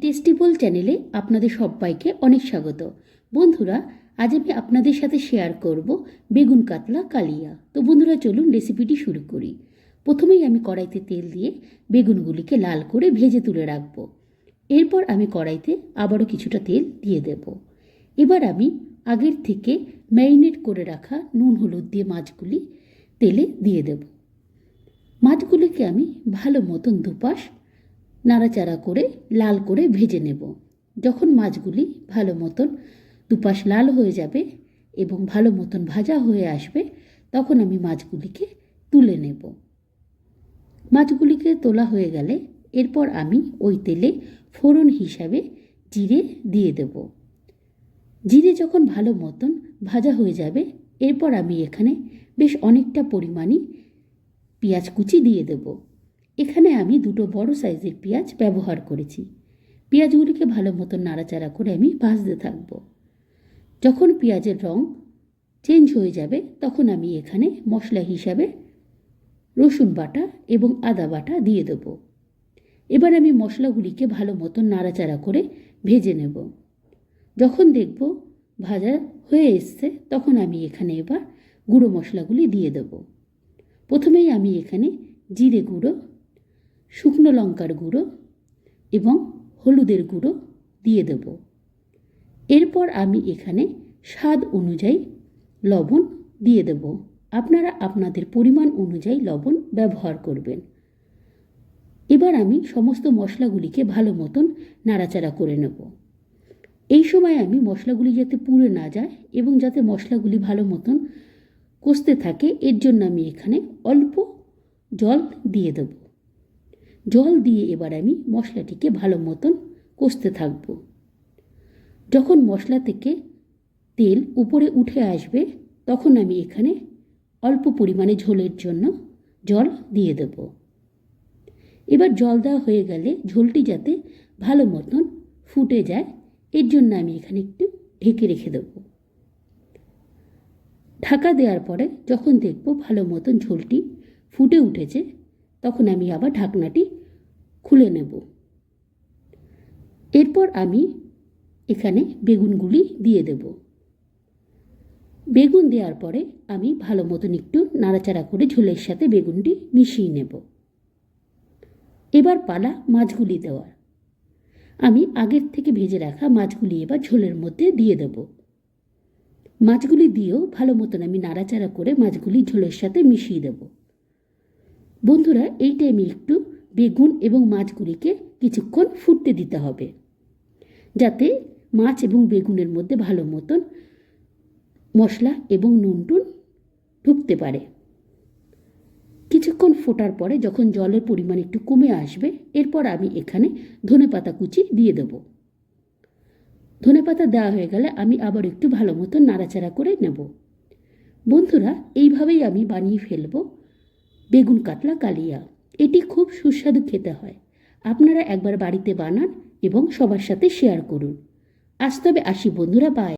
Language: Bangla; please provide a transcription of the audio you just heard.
টেস্টিবল চ্যানেলে আপনাদের সবাইকে অনেক স্বাগত। বন্ধুরা, আজ আমি আপনাদের সাথে শেয়ার করব বেগুন কাতলা কালিয়া। তো বন্ধুরা, চলুন রেসিপিটি শুরু করি। প্রথমেই আমি কড়াইতে তেল দিয়ে বেগুনগুলিকে লাল করে ভেজে তুলে রাখব। এরপর আমি কড়াইতে আবারও কিছুটা তেল দিয়ে দেব। এবার আমি আগের থেকে ম্যারিনেট করে রাখা নুন, হলুদ দিয়ে মাছগুলি তেলে দিয়ে দেব। মাছগুলিকে আমি ভালো মতন দুপাশ নাড়াচাড়া করে লাল করে ভেজে নেব। যখন মাছগুলি ভালো মতন দুপাশ লাল হয়ে যাবে এবং ভালো মতন ভাজা হয়ে আসবে, তখন আমি মাছগুলিকে তুলে নেব। মাছগুলিকে তোলা হয়ে গেলে এরপর আমি ওই তেলে ফোড়ন হিসাবে জিরে দিয়ে দেব। জিরে যখন ভালো মতন ভাজা হয়ে যাবে, এরপর আমি এখানে বেশ অনেকটা পরিমাণই পেঁয়াজ কুচি দিয়ে দেবো। এখানে আমি দুটো বড় সাইজের পেঁয়াজ ব্যবহার করেছি। পেঁয়াজগুলিকে ভালো মতো নাড়াচাড়া করে আমি ভাজতে থাকব। যখন পেঁয়াজের রং চেঞ্জ হয়ে যাবে, তখন আমি এখানে মশলা হিসাবে রসুন বাটা এবং আদা বাটা দিয়ে দেব। এবার আমি মশলাগুলিকে ভালো মতো নাড়াচাড়া করে ভেজে নেব। যখন দেখব ভাজা হয়ে এসছে, তখন আমি এখানে এবার গুঁড়ো মশলাগুলি দিয়ে দেব। প্রথমেই আমি এখানে জিরে গুঁড়ো শুকনো লঙ্কার গুঁড়ো এবং হলুদের গুঁড়ো দিয়ে দেব। এরপর আমি এখানে স্বাদ অনুযায়ী লবণ দিয়ে দেব। আপনারা আপনাদের পরিমাণ অনুযায়ী লবণ ব্যবহার করবেন। এবার আমি সমস্ত মশলাগুলিকে ভালো মতন নাড়াচাড়া করে নেব। এই সময় আমি মশলাগুলি যাতে পুড়ে না যায় এবং যাতে মশলাগুলি ভালো মতন কষতে থাকে, এর জন্য আমি এখানে অল্প জল দিয়ে দেবো। জল দিয়ে এবার আমি মশলাটিকে ভালো মতন কষতে থাকব। যখন মশলা থেকে তেল উপরে উঠে আসবে, তখন আমি এখানে অল্প পরিমাণে ঝোলের জন্য জল দিয়ে দেব। এবার জল দেওয়া হয়ে গেলে ঝোলটি যাতে ভালো মতন ফুটে যায়, এর জন্য আমি এখানে একটু ঢেকে রেখে দেব। ঢাকা দেওয়ার পরে যখন দেখব ভালো মতন ঝোলটি ফুটে উঠেছে তখন আমি আবার ঢাকনাটি খুলে নেব। এরপর আমি এখানে বেগুনগুলি দিয়ে দেব। বেগুন দেওয়ার পরে আমি ভালো মতন একটু নাড়াচাড়া করে ঝোলের সাথে বেগুনটি মিশিয়ে নেব। এবার পালা মাছগুলি দেওয়ার। আমি আগের থেকে ভেজে রাখা মাছগুলি এবার ঝোলের মধ্যে দিয়ে দেব। মাছগুলি দিয়েও ভালো মতন আমি নাড়াচাড়া করে মাছগুলি ঝোলের সাথে মিশিয়ে দেব। বন্ধুরা এই টাইমে একটু বেগুন এবং মাছগুলিকে কিছুক্ষণ ফুটতে দিতে হবে, যাতে মাছ এবং বেগুনের মধ্যে ভালো মতন মশলা এবং নুন টুন ঢুকতে পারে। কিছুক্ষণ ফোটার পরে যখন জলের পরিমাণ একটু কমে আসবে, এরপর আমি এখানে ধনে পাতা কুচি দিয়ে দেব। ধনে পাতা দেওয়া হয়ে গেলে আমি আবার একটু ভালো মতন নাড়াচাড়া করে নেব। বন্ধুরা, এইভাবেই আমি বানিয়ে ফেলব। বেগুন কাতলা কালিয়া, এটি খুব সুস্বাদু খেতে হয়। আপনারা একবার বাড়িতে বানান এবং সবার সাথে শেয়ার করুন। আজ তবে আসি বন্ধুরা বাই